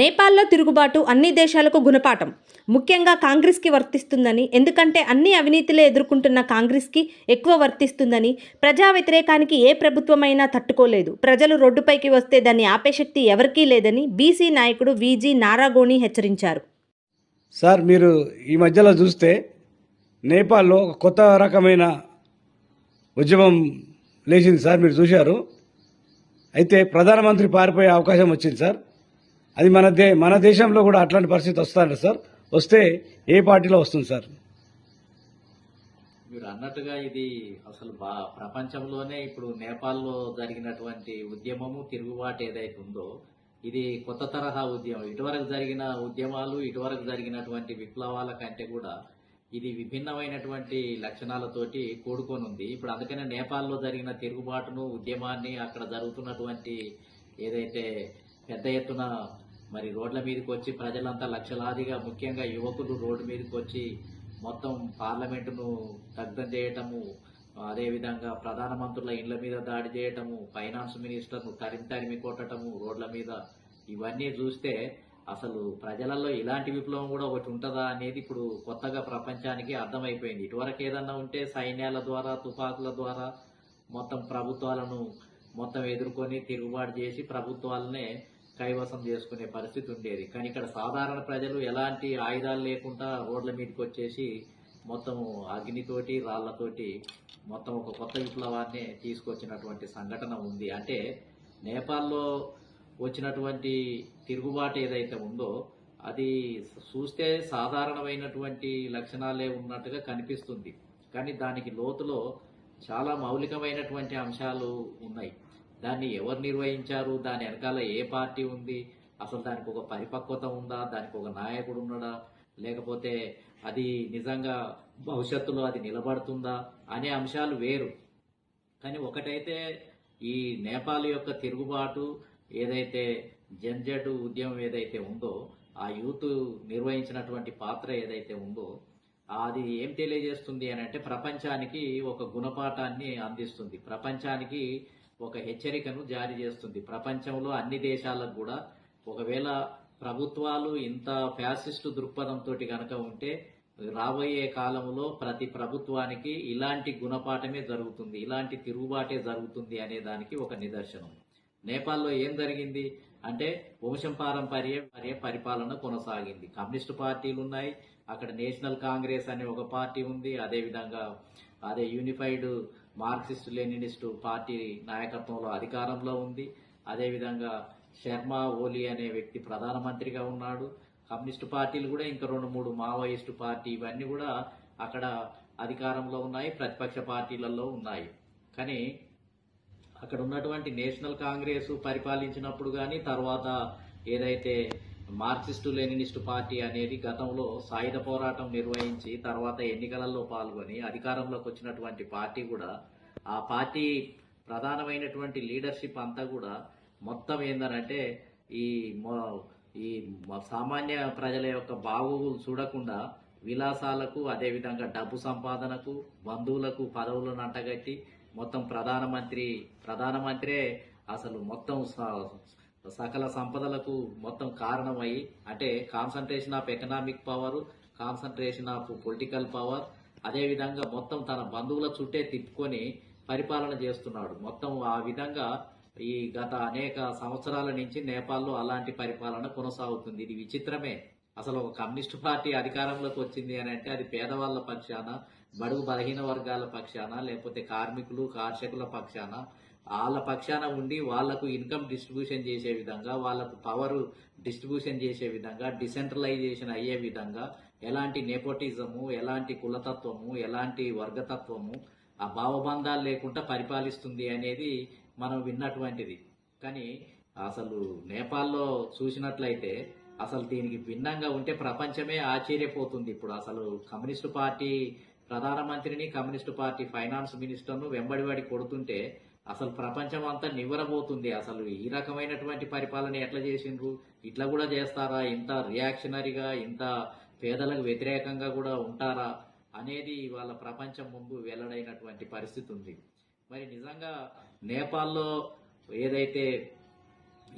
నేపాల్లో తిరుగుబాటు అన్ని దేశాలకు గుణపాఠం. ముఖ్యంగా కాంగ్రెస్కి వర్తిస్తుందని ఎందుకంటే అన్ని అవినీతిలే ఎదుర్కొంటున్న కాంగ్రెస్కి ఎక్కువ వర్తిస్తుందని ప్రజా వ్యతిరేకానికి ఏ ప్రభుత్వమైనా తట్టుకోలేదు. ప్రజలు రోడ్డుపైకి వస్తే దాన్ని ఆపే శక్తి ఎవరికీ లేదని బీసీ నాయకుడు వీజీ నారాగోణి హెచ్చరించారు. సార్ మీరు ఈ మధ్యలో చూస్తే నేపాల్లో కొత్త రకమైన ఉద్యమం లేచింది సార్ మీరు చూశారు. అయితే ప్రధానమంత్రి పారిపోయే అవకాశం వచ్చింది సార్. అది మన దే మన దేశంలో కూడా అట్లాంటి పరిస్థితి వస్తుందంట సార్. వస్తే ఏ పార్టీలో వస్తుంది సార్? మీరు అన్నట్టుగా ఇది అసలు బా ప్రపంచంలోనే ఇప్పుడు నేపాల్లో జరిగినటువంటి ఉద్యమము తిరుగుబాటు ఏదైతే ఉందో ఇది కొత్త తరహా ఉద్యమం. ఇటువరకు జరిగిన ఉద్యమాలు ఇటువరకు జరిగినటువంటి విప్లవాల కంటే కూడా ఇది విభిన్నమైనటువంటి లక్షణాలతోటి కూడుకొని ఉంది ఇప్పుడు అందుకనే నేపాల్లో జరిగిన తిరుగుబాటును ఉద్యమాన్ని అక్కడ జరుగుతున్నటువంటి ఏదైతే పెద్ద ఎత్తున మరి రోడ్ల మీదకి వచ్చి ప్రజలంతా లక్షలాదిగా ముఖ్యంగా యువకులు రోడ్డు మీదకి వచ్చి మొత్తం పార్లమెంటును దగ్ధం చేయటము అదేవిధంగా ప్రధానమంత్రుల ఇండ్ల మీద దాడి చేయటము ఫైనాన్స్ మినిస్టర్ను తరిమి తరిమి కొట్టటము రోడ్ల మీద ఇవన్నీ చూస్తే అసలు ప్రజలలో ఇలాంటి విప్లవం కూడా ఒకటి ఉంటుందా అనేది ఇప్పుడు కొత్తగా ప్రపంచానికి అర్థమైపోయింది. ఇటువరకు ఏదన్నా ఉంటే సైన్యాల ద్వారా తుపాకుల ద్వారా మొత్తం ప్రభుత్వాలను మొత్తం ఎదుర్కొని తిరుగుబాటు చేసి ప్రభుత్వాలనే కైవసం చేసుకునే పరిస్థితి ఉండేది. కానీ ఇక్కడ సాధారణ ప్రజలు ఎలాంటి ఆయుధాలు లేకుండా రోడ్ల మీదకి వచ్చేసి మొత్తం అగ్నితోటి రాళ్ళతోటి మొత్తం ఒక కొత్త విప్లవాన్ని తీసుకొచ్చినటువంటి సంఘటన ఉంది. అంటే నేపాల్లో వచ్చినటువంటి తిరుగుబాటు ఏదైతే ఉందో అది చూస్తే సాధారణమైనటువంటి లక్షణాలే ఉన్నట్టుగా కనిపిస్తుంది. కానీ దానికి లోతులో చాలా మౌలికమైనటువంటి అంశాలు ఉన్నాయి. దాన్ని ఎవరు నిర్వహించారు? దాని వెనకాల ఏ పార్టీ ఉంది? అసలు దానికి ఒక పరిపక్వత ఉందా? దానికి ఒక నాయకుడు ఉన్నాడా? లేకపోతే అది నిజంగా భవిష్యత్తులో అది నిలబడుతుందా? అనే అంశాలు వేరు. కానీ ఒకటైతే ఈ నేపాల్ యొక్క తిరుగుబాటు ఏదైతే జన్జడ్ ఉద్యమం ఏదైతే ఉందో ఆ యూత్ నిర్వహించినటువంటి పాత్ర ఏదైతే ఉందో అది ఏం తెలియజేస్తుంది అని అంటే ప్రపంచానికి ఒక గుణపాఠాన్ని అందిస్తుంది. ప్రపంచానికి ఒక హెచ్చరికను జారీ చేస్తుంది. ప్రపంచంలో అన్ని దేశాలకు కూడా ఒకవేళ ప్రభుత్వాలు ఇంత ఫ్యాసిస్టు దృక్పథంతో కనుక ఉంటే రాబోయే కాలంలో ప్రతి ప్రభుత్వానికి ఇలాంటి గుణపాఠమే జరుగుతుంది ఇలాంటి తిరుగుబాటే జరుగుతుంది అనే దానికి ఒక నిదర్శనం. నేపాల్లో ఏం జరిగింది అంటే వంశం పారంపర్య పర్య పరిపాలన కొనసాగింది. కమ్యూనిస్టు పార్టీలు ఉన్నాయి అక్కడ నేషనల్ కాంగ్రెస్ అనే ఒక పార్టీ ఉంది అదేవిధంగా అదే యూనిఫైడ్ మార్క్సిస్ట్ లెనినిస్టు పార్టీ నాయకత్వంలో అధికారంలో ఉంది. అదేవిధంగా శర్మ ఓలీ అనే వ్యక్తి ప్రధానమంత్రిగా ఉన్నాడు. కమ్యూనిస్టు పార్టీలు కూడా ఇంకా రెండు మూడు మావోయిస్టు పార్టీ ఇవన్నీ కూడా అక్కడ అధికారంలో ఉన్నాయి ప్రతిపక్ష పార్టీలలో ఉన్నాయి. కానీ అక్కడ ఉన్నటువంటి నేషనల్ కాంగ్రెస్ పరిపాలించినప్పుడు కానీ తర్వాత ఏదైతే మార్క్సిస్టు లెనినిస్టు పార్టీ అనేది గతంలో సాయుధ పోరాటం నిర్వహించి తర్వాత ఎన్నికలలో పాల్గొని అధికారంలోకి వచ్చినటువంటి పార్టీ కూడా ఆ పార్టీ ప్రధానమైనటువంటి లీడర్షిప్ అంతా కూడా మొత్తం ఏందనంటే ఈ ఈ సామాన్య ప్రజల యొక్క బాగోగులు చూడకుండా విలాసాలకు అదేవిధంగా డబ్బు సంపాదనకు బంధువులకు పదవులను అంటగట్టి మొత్తం ప్రధానమంత్రి ప్రధానమంత్రే అసలు మొత్తం సకల సంపదలకు మొత్తం కారణమై అంటే concentration of economic power concentration of political power అదేవిధంగా మొత్తం తన బంధువుల చుట్టే తిప్పుకొని పరిపాలన చేస్తున్నాడు. మొత్తం ఆ విధంగా ఈ గత అనేక సంవత్సరాల నుంచి నేపాల్లో అలాంటి పరిపాలన కొనసాగుతుంది. ఇది విచిత్రమే. అసలు ఒక కమ్యూనిస్టు పార్టీ అధికారంలోకి వచ్చింది అని అంటే అది పేదవాళ్ళ పక్షాన బడుగు బలహీన వర్గాల పక్షాన లేకపోతే కార్మికులు కార్షకుల పక్షాన వాళ్ళ పక్షాన ఉండి వాళ్ళకు ఇన్కమ్ డిస్ట్రిబ్యూషన్ చేసే విధంగా వాళ్ళకు పవర్ డిస్ట్రిబ్యూషన్ చేసే విధంగా డిసెంట్రలైజేషన్ అయ్యే విధంగా ఎలాంటి నెపోటిజము ఎలాంటి కులతత్వము ఎలాంటి వర్గతత్వము ఆ భావబంధాలు లేకుండా పరిపాలిస్తుంది అనేది మనం విన్నటువంటిది. కానీ అసలు నేపాల్లో చూసినట్లయితే అసలు దీనికి భిన్నంగా ఉంటే ప్రపంచమే ఆశ్చర్యపోతుంది. ఇప్పుడు అసలు కమ్యూనిస్టు పార్టీ ప్రధానమంత్రిని కమ్యూనిస్టు పార్టీ ఫైనాన్స్ మినిస్టర్ను వెంబడివాడి కొడుతుంటే అసలు ప్రపంచం అంతా నివ్వరబోతుంది. అసలు ఈ రకమైనటువంటి పరిపాలన ఎట్లా చేసిండ్రు? ఇట్లా కూడా చేస్తారా? ఇంత రియాక్షనరీగా ఇంత పేదలకు వ్యతిరేకంగా కూడా ఉంటారా? అనేది వాళ్ళ ప్రపంచం ముందు వెల్లడైనటువంటి పరిస్థితి ఉంది మరి నిజంగా నేపాల్లో ఏదైతే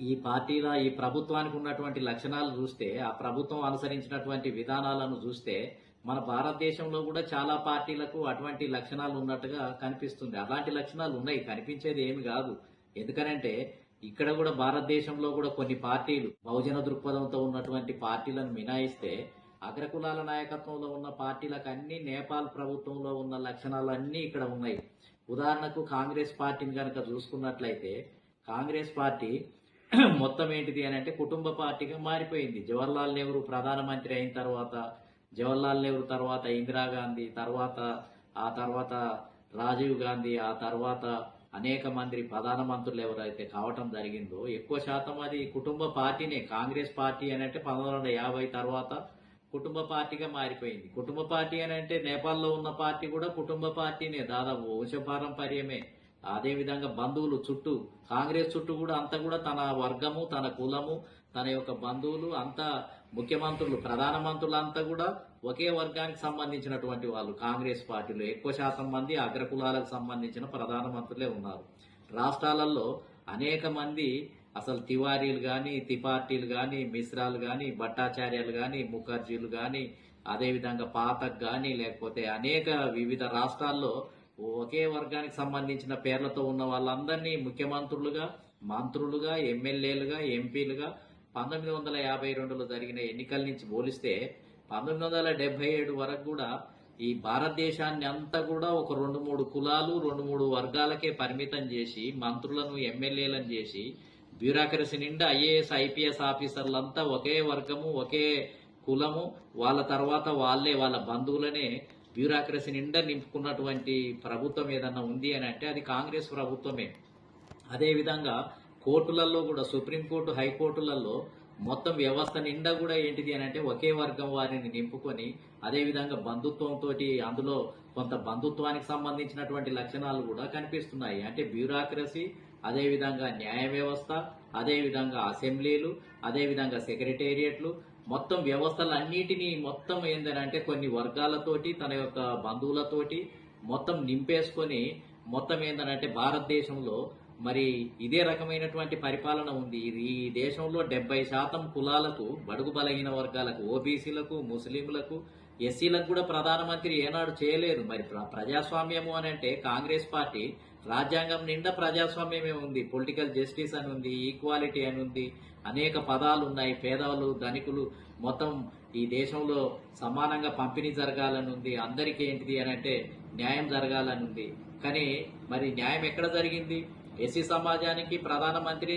ఈ పార్టీల ఈ ప్రభుత్వానికి ఉన్నటువంటి లక్షణాలు చూస్తే ఆ ప్రభుత్వం అనుసరించినటువంటి విధానాలను చూస్తే మన భారతదేశంలో కూడా చాలా పార్టీలకు అటువంటి లక్షణాలు ఉన్నట్టుగా కనిపిస్తుంది. అలాంటి లక్షణాలు ఉన్నాయి. కనిపించేది ఏమి కాదు. ఎందుకనంటే ఇక్కడ కూడా భారతదేశంలో కూడా కొన్ని పార్టీలు బహుజన దృక్పథంతో ఉన్నటువంటి పార్టీలను మినాయిస్తే అగ్రకులాల నాయకత్వంలో ఉన్న పార్టీలకు అన్ని నేపాల్ ప్రభుత్వంలో ఉన్న లక్షణాలు అన్నీ ఇక్కడ ఉన్నాయి. ఉదాహరణకు కాంగ్రెస్ పార్టీని కనుక చూసుకున్నట్లయితే కాంగ్రెస్ పార్టీ మొత్తం ఏంటిది అని అంటే కుటుంబ పార్టీగా మారిపోయింది. జవహర్లాల్ నెహ్రూ ప్రధానమంత్రి అయిన తర్వాత జవహర్లాల్ నెహ్రూ తర్వాత ఇందిరాగాంధీ తర్వాత ఆ తర్వాత రాజీవ్ గాంధీ ఆ తర్వాత అనేక మంది ప్రధానమంత్రులు ఎవరైతే కావటం జరిగిందో ఎక్కువ శాతం అది కుటుంబ పార్టీనే కాంగ్రెస్ పార్టీ అని అంటే పంతొమ్మిది వందల యాభై తర్వాత కుటుంబ పార్టీగా మారిపోయింది. కుటుంబ పార్టీ అని అంటే నేపాల్లో ఉన్న పార్టీ కూడా కుటుంబ పార్టీనే దాదాపు వంశపారంపర్యమే. అదే విధంగా బంధువులు చుట్టూ కాంగ్రెస్ చుట్టూ కూడా అంతా కూడా తన వర్గము తన కులము తన యొక్క బంధువులు అంతా ముఖ్యమంత్రులు ప్రధానమంత్రులు అంతా కూడా ఒకే వర్గానికి సంబంధించినటువంటి వాళ్ళు. కాంగ్రెస్ పార్టీలో ఎక్కువ శాతం మంది అగ్రకులాలకు సంబంధించిన ప్రధాన మంత్రులే ఉన్నారు. రాష్ట్రాలలో అనేక మంది అసలు తివారీలు కానీ తిపార్టీలు కానీ మిశ్రాలు కానీ భట్టాచార్యాలు కానీ ముఖర్జీలు కానీ అదేవిధంగా పాతక్ కానీ లేకపోతే అనేక వివిధ రాష్ట్రాల్లో ఒకే వర్గానికి సంబంధించిన పేర్లతో ఉన్న వాళ్ళందరినీ ముఖ్యమంత్రులుగా మంత్రులుగా ఎమ్మెల్యేలుగా ఎంపీలుగా పంతొమ్మిది వందల యాభై రెండులో జరిగిన ఎన్నికల నుంచి పోలిస్తే పంతొమ్మిది వందల డెబ్బై ఏడు వరకు కూడా ఈ భారతదేశాన్ని అంతా కూడా ఒక రెండు మూడు కులాలు రెండు మూడు వర్గాలకే పరిమితం చేసి మంత్రులను ఎమ్మెల్యేలను చేసి బ్యూరోక్రసీ నిండా ఐఏఎస్ ఐపీఎస్ ఆఫీసర్లంతా ఒకే వర్గము ఒకే కులము వాళ్ళ తర్వాత వాళ్ళే వాళ్ళ బంధువులనే బ్యూరోక్రసీ నిండా నింపుకున్నటువంటి ప్రభుత్వం ఏదన్నా ఉంది అని అంటే అది కాంగ్రెస్ ప్రభుత్వమే. అదేవిధంగా కోర్టులలో కూడా సుప్రీంకోర్టు హైకోర్టులలో మొత్తం వ్యవస్థ నిండా కూడా ఏంటిది అని అంటే ఒకే వర్గం వారిని నింపుకొని అదేవిధంగా బంధుత్వంతో అందులో కొంత బంధుత్వానికి సంబంధించినటువంటి లక్షణాలు కూడా కనిపిస్తున్నాయి. అంటే బ్యూరాక్రసీ అదేవిధంగా న్యాయ వ్యవస్థ అదేవిధంగా అసెంబ్లీలు అదేవిధంగా సెక్రటేరియట్లు మొత్తం వ్యవస్థలన్నిటినీ మొత్తం ఏంటంటే కొన్ని వర్గాలతోటి తన యొక్క బంధువులతోటి మొత్తం నింపేసుకొని మొత్తం ఏంటంటే భారతదేశంలో మరి ఇదే రకమైనటువంటి పరిపాలన ఉంది. ఇది ఈ దేశంలో డెబ్బై శాతం కులాలకు బడుగు బలహీన వర్గాలకు ఓబీసీలకు ముస్లింలకు ఎస్సీలకు కూడా ప్రధానమంత్రి ఏనాడు చేయలేదు. మరి ప్ర- ప్రజాస్వామ్యము అని అంటే కాంగ్రెస్ పార్టీ రాజ్యాంగం నిండా ప్రజాస్వామ్యమే ఉంది. పొలిటికల్ జస్టిస్ అని ఉంది ఈక్వాలిటీ అని ఉంది. అనేక పదాలు ఉన్నాయి. పేదవాళ్ళు ధనికులు మొత్తం ఈ దేశంలో సమానంగా పంపిణీ జరగాలని ఉంది. అందరికీ ఏంటిది అని అంటే న్యాయం జరగాలని ఉంది. కానీ మరి న్యాయం ఎక్కడ జరిగింది? ఎస్సీ సమాజానికి ప్రధానమంత్రి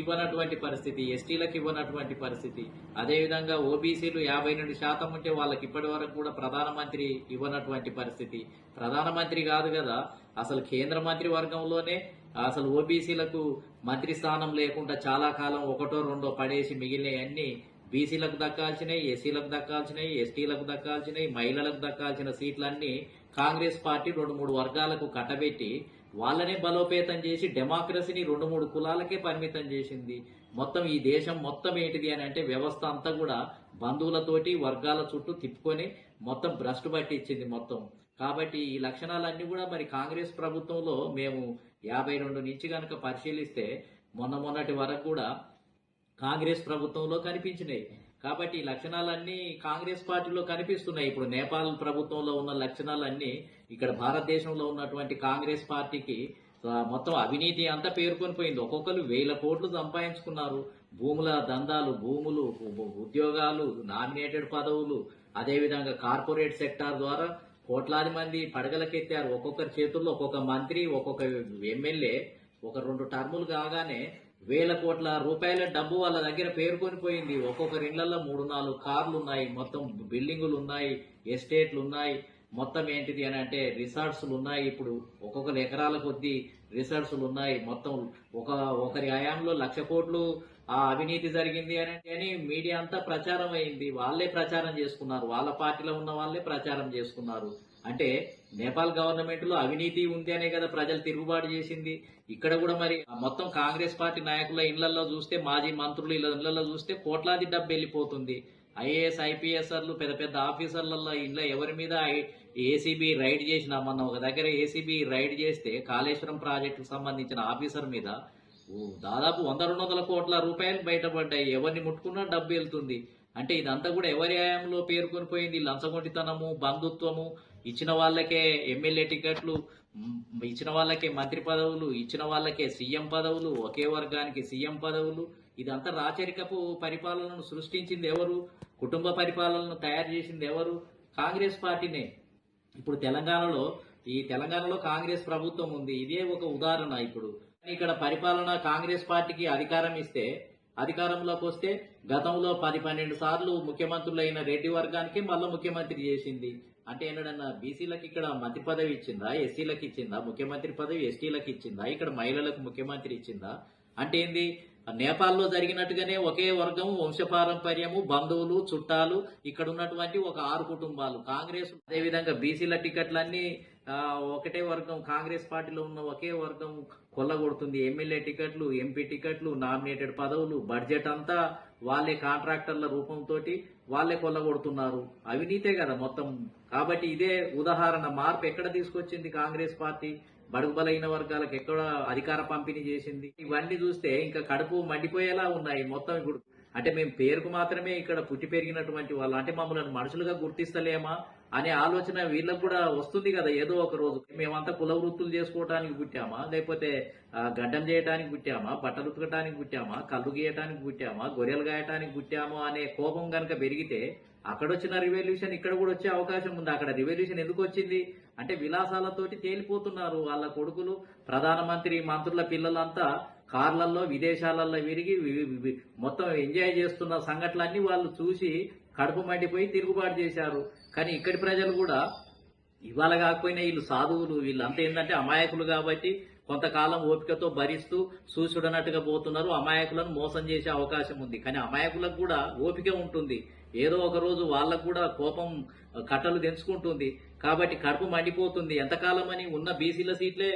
ఇవ్వనటువంటి పరిస్థితి ఎస్టీలకు ఇవ్వనటువంటి పరిస్థితి. అదేవిధంగా ఓబీసీలు యాభై రెండు శాతం ఉంటే వాళ్ళకి ఇప్పటి వరకు కూడా ప్రధానమంత్రి ఇవ్వనటువంటి పరిస్థితి. ప్రధానమంత్రి కాదు కదా అసలు కేంద్ర మంత్రి వర్గంలోనే అసలు ఓబీసీలకు మంత్రి స్థానం లేకుండా చాలా కాలం ఒకటో రెండో పడేసి మిగిలినవన్నీ బీసీలకు దక్కాల్సినవి ఎస్సీలకు దక్కాల్సినవి ఎస్టీలకు దక్కాల్సినవి మహిళలకు దక్కాల్సిన సీట్లన్నీ కాంగ్రెస్ పార్టీ రెండు మూడు వర్గాలకు కట్టబెట్టి వాళ్ళనే బలోపేతం చేసి డెమోక్రసీని రెండు మూడు కులాలకే పరిమితం చేసింది. మొత్తం ఈ దేశం మొత్తం ఏంటిది అని అంటే వ్యవస్థ అంతా కూడా బంధువులతోటి వర్గాల చుట్టూ తిప్పుకొని మొత్తం భ్రష్టు పట్టించింది మొత్తం. కాబట్టి ఈ లక్షణాలన్నీ కూడా మరి కాంగ్రెస్ ప్రభుత్వంలో మేము యాభై రెండు నుంచి కనుక పరిశీలిస్తే మొన్న మొన్నటి వరకు కూడా కాంగ్రెస్ ప్రభుత్వంలో కనిపించినాయి. కాబట్టి ఈ లక్షణాలన్నీ కాంగ్రెస్ పార్టీలో కనిపిస్తున్నాయి. ఇప్పుడు నేపాల్ ప్రభుత్వంలో ఉన్న లక్షణాలన్నీ ఇక్కడ భారతదేశంలో ఉన్నటువంటి కాంగ్రెస్ పార్టీకి మొత్తం అవినీతి అంతా పేర్కొని పోయింది. ఒక్కొక్కరు వేల కోట్లు సంపాదించుకున్నారు. భూముల దందాలు భూములు ఉద్యోగాలు నామినేటెడ్ పదవులు అదేవిధంగా కార్పొరేట్ సెక్టార్ ద్వారా కోట్లాది మంది పడగలకెత్తారు. ఒక్కొక్కరి చేతుల్లో ఒక్కొక్క మంత్రి ఒక్కొక్క ఎమ్మెల్యే ఒక రెండు టర్ములు కాగానే వేల కోట్ల రూపాయల డబ్బు వాళ్ళ దగ్గర పేర్కొని పోయింది. ఒక్కొక్కరి ఇళ్ళలో మూడు నాలుగు కార్లు ఉన్నాయి. మొత్తం బిల్డింగులు ఉన్నాయి ఎస్టేట్లు ఉన్నాయి. మొత్తం ఏంటిది అని అంటే రిసార్ట్స్లు ఉన్నాయి. ఇప్పుడు ఒక్కొక్కరు ఎకరాల కొద్దీ రిసార్ట్స్లు ఉన్నాయి. మొత్తం ఒక ఒకరి హయాంలో లక్ష కోట్లు ఆ అవినీతి జరిగింది అని అంటే అని మీడియా అంతా ప్రచారం అయింది. వాళ్ళే ప్రచారం చేసుకున్నారు. వాళ్ళ పార్టీలో ఉన్న వాళ్ళే ప్రచారం చేసుకున్నారు. అంటే నేపాల్ గవర్నమెంట్లో అవినీతి ఉంది అనే కదా ప్రజలు తిరుగుబాటు చేసింది. ఇక్కడ కూడా మరి మొత్తం కాంగ్రెస్ పార్టీ నాయకుల ఇళ్ళలో చూస్తే మాజీ మంత్రులు ఇళ్ళ ఇళ్ళలో చూస్తే కోట్లాది డబ్బు వెళ్ళిపోతుంది. ఐఏఎస్ ఐపీఎస్ఆర్లు పెద్ద పెద్ద ఆఫీసర్లలో ఇంట్లో ఎవరి మీద ఏసీబీ రైడ్ చేసిన మొన్న ఒక దగ్గర ఏసీబీ రైడ్ చేస్తే కాళేశ్వరం ప్రాజెక్టుకు సంబంధించిన ఆఫీసర్ మీద దాదాపు వంద రెండు వందల కోట్ల రూపాయలు బయటపడ్డాయి. ఎవరిని ముట్టుకున్నా డబ్బు వెళ్తుంది. అంటే ఇదంతా కూడా ఎవరి ఆయంలో పేర్కొని పోయింది లంచగొంటితనము బంధుత్వము ఇచ్చిన వాళ్ళకే ఎమ్మెల్యే టికెట్లు ఇచ్చిన వాళ్ళకే మంత్రి పదవులు ఇచ్చిన వాళ్ళకే సీఎం పదవులు ఒకే వర్గానికి సీఎం పదవులు. ఇదంతా రాచరికపు పరిపాలనను సృష్టించింది ఎవరు? కుటుంబ పరిపాలనను తయారు చేసింది ఎవరు? కాంగ్రెస్ పార్టీనే. ఇప్పుడు తెలంగాణలో ఈ తెలంగాణలో కాంగ్రెస్ ప్రభుత్వం ఉంది. ఇదే ఒక ఉదాహరణ ఇప్పుడు. ఇక్కడ పరిపాలన కాంగ్రెస్ పార్టీకి అధికారం ఇస్తే అధికారంలోకి వస్తే గతంలో పది పన్నెండు సార్లు ముఖ్యమంత్రులైన రెడ్డి వర్గానికి మళ్ళీ ముఖ్యమంత్రి చేసింది. అంటే ఏంటన్నా బీసీలకు ఇక్కడ మంత్రి పదవి ఇచ్చిందా ఎస్సీలకు ఇచ్చిందా ముఖ్యమంత్రి పదవి ఎస్టీలకు ఇచ్చిందా ఇక్కడ మహిళలకు ముఖ్యమంత్రి ఇచ్చిందా? అంటే ఏంది నేపాల్లో జరిగినట్టుగానే ఒకే వర్గం వంశపారంపర్యము బంధువులు చుట్టాలు ఇక్కడ ఉన్నటువంటి ఒక ఆరు కుటుంబాలు. కాంగ్రెస్ అదేవిధంగా బీసీల టికెట్లన్నీ ఒకటే వర్గం కాంగ్రెస్ పార్టీలో ఉన్న ఒకే వర్గం కొల్లగొడుతుంది. ఎమ్మెల్యే టికెట్లు ఎంపీ టికెట్లు నామినేటెడ్ పదవులు బడ్జెట్ అంతా వాళ్ళే కాంట్రాక్టర్ల రూపంతో వాళ్ళే కొల్లగొడుతున్నారు. అవినీతే కదా మొత్తం. కాబట్టి ఇదే ఉదాహరణ మార్పు ఎక్కడ తీసుకొచ్చింది కాంగ్రెస్ పార్టీ? బడుగుబలైన వర్గాలకు ఎక్కడ అధికార పంపిణీ చేసింది? ఇవన్నీ చూస్తే ఇంకా కడుపు మండిపోయేలా ఉన్నాయి మొత్తం ఇప్పుడు. అంటే మేము పేరుకు మాత్రమే ఇక్కడ పుట్టి పెరిగినటువంటి వాళ్ళు. అంటే మమ్మల్ని మనుషులుగా గుర్తిస్తలేమా? అనే ఆలోచన వీళ్ళకు కూడా వస్తుంది కదా. ఏదో ఒక రోజు మేమంతా కుల వృత్తులు చేసుకోవడానికి పుట్టామా? లేకపోతే గడ్డం చేయడానికి పుట్టామా? బట్టలు ఉతకటానికి పుట్టామా? కళ్ళు గీయటానికి పుట్టామా? గొర్రెలు గాయటానికి పుట్టామా అనే కోపం కనుక పెరిగితే అక్కడ వచ్చిన రివల్యూషన్ ఇక్కడ కూడా వచ్చే అవకాశం ఉంది. అక్కడ రివల్యూషన్ ఎందుకు వచ్చింది? అంటే విలాసాలతోటి తేలిపోతున్నారు వాళ్ళ కొడుకులు. ప్రధానమంత్రి మంత్రుల పిల్లలంతా కార్లల్లో విదేశాలలో విరిగి మొత్తం ఎంజాయ్ చేస్తున్న సంఘటనలన్నీ వాళ్ళు చూసి కడుపు మండిపోయి తిరుగుబాటు చేశారు. కానీ ఇక్కడి ప్రజలు కూడా ఇవాళ కాకపోయినా వీళ్ళు సాధువులు వీళ్ళంతా ఏంటంటే అమాయకులు కాబట్టి కొంతకాలం ఓపికతో భరిస్తూ సూచుడనట్టుగా పోతున్నారు. అమాయకులను మోసం చేసే అవకాశం ఉంది. కానీ అమాయకులకు కూడా ఓపిక ఉంటుంది. ఏదో ఒక రోజు వాళ్ళకు కూడా కోపం కట్టలు తెంచుకుంటుంది. కాబట్టి కడుపు మండిపోతుంది. ఎంతకాలమని ఉన్న బీసీల సీట్లే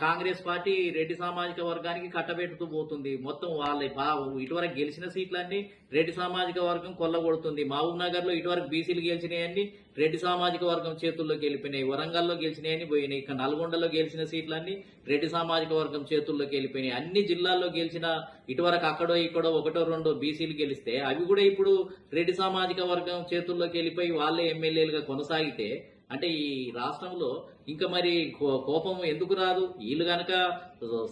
కాంగ్రెస్ పార్టీ రెడ్డి సామాజిక వర్గానికి కట్టబెట్టుతూ పోతుంది. మొత్తం వాళ్ళ బా- ఇటువరకు గెలిచిన సీట్లన్నీ రెడ్డి సామాజిక వర్గం కొల్లగొడుతుంది. మహబూబ్ నగర్లో ఇటువరకు బీసీలు గెలిచినాయన్ని రెడ్డి సామాజిక వర్గం చేతుల్లోకి వెళ్ళిపోయినాయి వరంగల్లో గెలిచినాయని పోయినాయి. ఇక నల్గొండలో గెలిచిన సీట్లన్నీ రెడ్డి సామాజిక వర్గం చేతుల్లోకి వెళ్ళిపోయినాయి అన్ని జిల్లాల్లో గెలిచిన ఇటువరకు అక్కడో ఇక్కడో ఒకటో రెండో బీసీలు గెలిస్తే అవి కూడా ఇప్పుడు రెడ్డి సామాజిక వర్గం చేతుల్లోకి వెళ్ళిపోయి వాళ్ళే ఎమ్మెల్యేలుగా కొనసాగితే అంటే ఈ రాష్ట్రంలో ఇంకా మరి కో- కోపం ఎందుకు రాదు? వీళ్ళు కనుక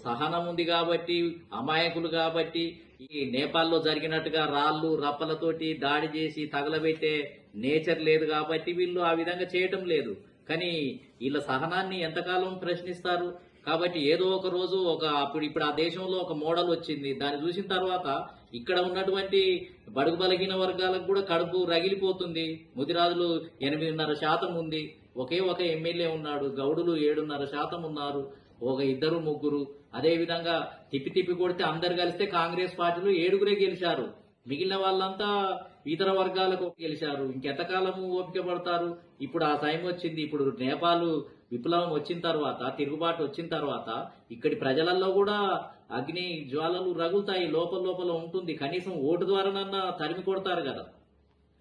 సహనం ఉంది కాబట్టి అమాయకులు కాబట్టి ఈ నేపాల్లో జరిగినట్టుగా రాళ్ళు రప్పలతోటి దాడి చేసి తగలబెట్టే నేచర్ లేదు కాబట్టి వీళ్ళు ఆ విధంగా చేయటం లేదు. కానీ వీళ్ళ సహనాన్ని ఎంతకాలం ప్రశ్నిస్తారు? కాబట్టి ఏదో ఒక రోజు ఒక అప్పుడు ఇప్పుడు ఆ దేశంలో ఒక మోడల్ వచ్చింది. దాన్ని చూసిన తర్వాత ఇక్కడ ఉన్నటువంటి బడుగు బలహీన వర్గాలకు కూడా కడుపు రగిలిపోతుంది. ముదిరాజులు ఎనిమిదిన్నర శాతం ఉంది. ఒకే ఒక ఎమ్మెల్యే ఉన్నాడు. గౌడులు ఏడున్నర శాతం ఉన్నారు. ఒక ఇద్దరు ముగ్గురు. అదేవిధంగా తిప్పి తిప్పి కొడితే అందరు కలిస్తే కాంగ్రెస్ పార్టీలు ఏడుగురే గెలిచారు. మిగిలిన వాళ్ళంతా ఇతర వర్గాలకు గెలిచారు. ఇంకెంతకాలము ఓపిక పడతారు? ఇప్పుడు ఆ టైం వచ్చింది. ఇప్పుడు నేపాల్ విప్లవం వచ్చిన తర్వాత తిరుగుబాటు వచ్చిన తర్వాత ఇక్కడి ప్రజలలో కూడా అగ్ని జ్వాలలు రగులుతాయి లోపల లోపల ఉంటుంది. కనీసం ఓటు ద్వారానన్నా తరిమి కొడతారు కదా.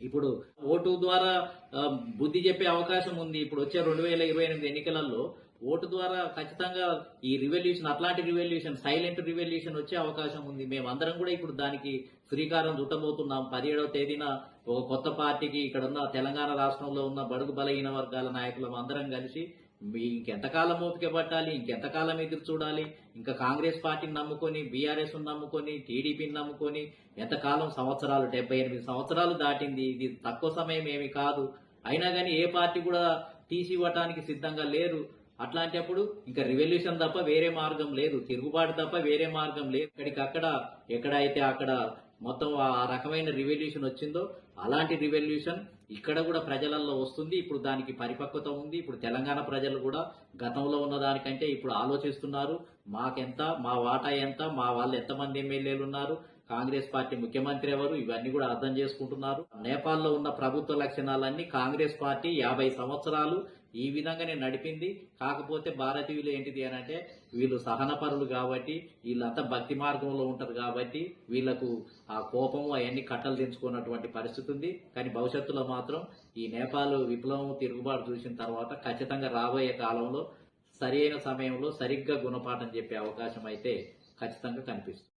ఇప్పుడు ఓటు ద్వారా బుద్ధి చెప్పే అవకాశం ఉంది. ఇప్పుడు వచ్చే రెండు వేల ఇరవై ఎనిమిది ఎన్నికలలో ఓటు ద్వారా ఖచ్చితంగా ఈ రివల్యూషన్ అట్లాంటి రివల్యూషన్ సైలెంట్ రివల్యూషన్ వచ్చే అవకాశం ఉంది. మేమందరం కూడా ఇప్పుడు దానికి శ్రీకారం చుట్టబోతున్నాం. పదిహేడవ తేదీన ఒక కొత్త పార్టీకి ఇక్కడ ఉన్న తెలంగాణ రాష్ట్రంలో ఉన్న బడుగు బలహీన వర్గాల నాయకులం అందరం కలిసి ఇంకెంతకాలం ఓపిక పట్టాలి ఇంకెంతకాలం ఎదురు చూడాలి? ఇంకా కాంగ్రెస్ పార్టీని నమ్ముకొని బీఆర్ఎస్ నమ్ముకొని టీడీపీని నమ్ముకొని ఎంతకాలం సంవత్సరాలు డెబ్బై ఎనిమిది సంవత్సరాలు దాటింది? ఇది తక్కువ సమయం ఏమి కాదు. అయినా కానీ ఏ పార్టీ కూడా తీసి ఇవ్వటానికి సిద్ధంగా లేరు. అట్లాంటప్పుడు ఇంకా రివల్యూషన్ తప్ప వేరే మార్గం లేదు. తిరుగుబాటు తప్ప వేరే మార్గం లేదు. ఎక్కడికక్కడ ఎక్కడైతే అక్కడ మొత్తం ఆ రకమైన రివల్యూషన్ వచ్చిందో అలాంటి రివల్యూషన్ ఇక్కడ కూడా ప్రజలలో వస్తుంది ఇప్పుడు దానికి పరిపక్వత ఉంది ఇప్పుడు తెలంగాణ ప్రజలు కూడా గతంలో ఉన్న దానికంటే ఇప్పుడు ఆలోచిస్తున్నారు. మాకెంత మా వాటా ఎంత మా వాళ్ళు ఎంతమంది ఎమ్మెల్యేలు ఉన్నారు కాంగ్రెస్ పార్టీ ముఖ్యమంత్రి ఎవరు ఇవన్నీ కూడా అర్థం చేసుకుంటున్నారు. నేపాల్లో ఉన్న ప్రభుత్వ లక్షణాలన్నీ కాంగ్రెస్ పార్టీ యాభై సంవత్సరాలు ఈ విధంగా నేను నడిపింది. కాకపోతే భారతీయులు ఏంటిది అని అంటే వీళ్ళు సహనపరులు కాబట్టి వీళ్ళంతా భక్తి మార్గంలో ఉంటారు కాబట్టి వీళ్ళకు ఆ కోపము అవన్నీ కట్టలు తెంచుకున్నటువంటి పరిస్థితి ఉంది. కానీ భవిష్యత్తులో మాత్రం ఈ నేపాల్ విప్లవం తిరుగుబాటు చూసిన తర్వాత ఖచ్చితంగా రాబోయే కాలంలో సరైన సమయంలో సరిగ్గా గుణపాఠం చెప్పే అవకాశం అయితే ఖచ్చితంగా కనిపిస్తుంది.